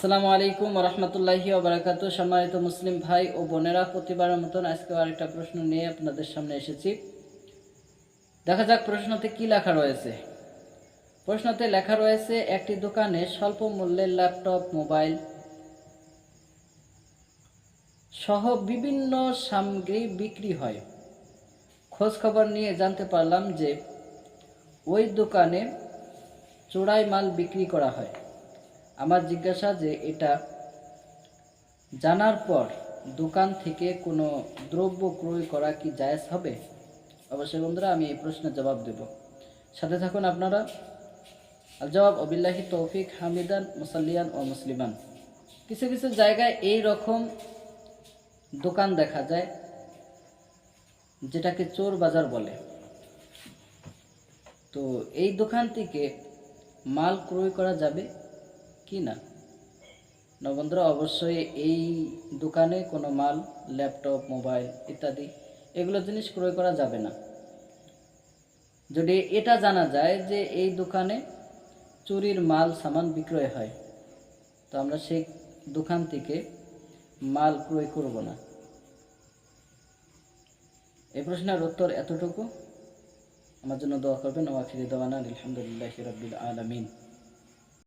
আসসালামু আলাইকুম রহমতুল্লাহি ওবরাকাতু সম্মানিত মুসলিম ভাই ও বোনেরা, প্রতিবারের মতন আজকে আরেকটা প্রশ্ন নিয়ে আপনাদের সামনে এসেছি। দেখা যাক প্রশ্নতে কি লেখা রয়েছে। প্রশ্নতে লেখা রয়েছে, একটি দোকানে স্বল্প মূল্যের ল্যাপটপ, মোবাইল সহ বিভিন্ন সামগ্রী বিক্রি হয়। খোঁজ খবর নিয়ে জানতে পারলাম যে, ওই দোকানে চোরাই মাল বিক্রি করা হয়। আমার জিজ্ঞাসা যে এটা জানার পর দোকান থেকে কোনো দ্রব্য ক্রয় করা কি জায়েজ হবে? অবশ্যই বন্ধুরা, আমি এই প্রশ্নের জবাব দেব। সাথে থাকুন আপনারা। আল জবাব, অবিল্লাহি তৌফিক, হামিদান, মুসাল্লিয়ান ও মুসলিমান। কিছু কিছু জায়গায় এই রকম দোকান দেখা যায়, যেটাকে চোর বাজার বলে। তো এই দোকান থেকে মাল ক্রয় করা যাবে কি না? না বন্ধুরা অবশ্যই এই দোকানে কোনো মাল, ল্যাপটপ, মোবাইল ইত্যাদি এগুলো জিনিস ক্রয় করা যাবে না। যদি এটা জানা যায় যে এই দোকানে চুরির মাল, সামান বিক্রয় হয়, তো আমরা সেই দোকান থেকে মাল ক্রয় করব না। এই প্রশ্নের উত্তর এতটুকু। আমার জন্য দোয়া করবেন। ও দেওয়ানা আলহামদুলিল্লাহ রবিল আলমিন।